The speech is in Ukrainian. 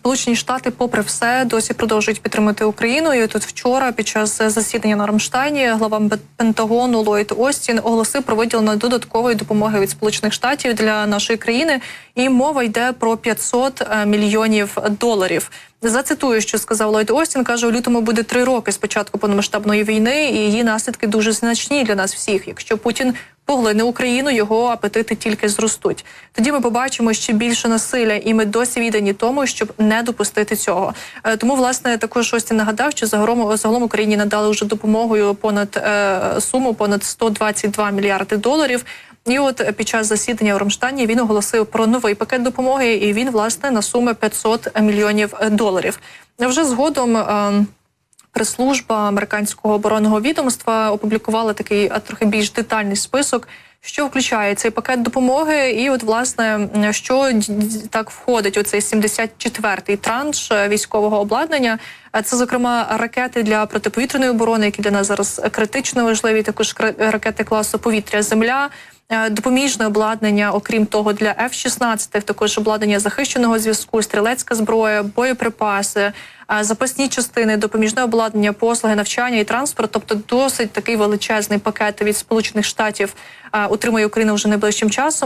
Сполучені Штати, попри все, досі продовжують підтримати Україну. І тут вчора, під час засідання на Рамштайні, глава Пентагону Ллойд Остін оголосив про виділення додаткової допомоги від Сполучених Штатів для нашої країни. І мова йде про 500 е, мільйонів доларів. Зацитую, що сказав Ллойд Остін. каже, у лютому буде три роки з початку повномасштабної війни, і її наслідки дуже значні для нас всіх. Якщо Путін поглине Україну, його апетити тільки зростуть. Тоді ми побачимо ще більше насилля, і ми досі віддані тому, щоб не допустити цього. Е, Тому, власне, також Остін нагадав, що загалом, загалом Україні надали вже допомогою понад е, суму понад 122 мільярди доларів. І от під час засідання у Рамштані він оголосив про новий пакет допомоги, і він власне на суми 500 мільйонів доларів. Вже згодом. Прес-служба американського оборонного відомства опублікувала такий трохи більш детальний список, що включає цей пакет допомоги, і от власне що так входить у цей 74-й транш е, військового обладнання. Це зокрема ракети для протиповітряної оборони, які для нас зараз критично важливі. Також ракети класу повітря Земля. Е, Допоміжне обладнання, окрім того, для F-16, також обладнання захищеного зв'язку, стрілецька зброя, боєприпаси, е, запасні частини, допоміжне обладнання, послуги, навчання і транспорт. Тобто, досить такий величезний пакет від Сполучених Штатів отримує Україна вже найближчим часом.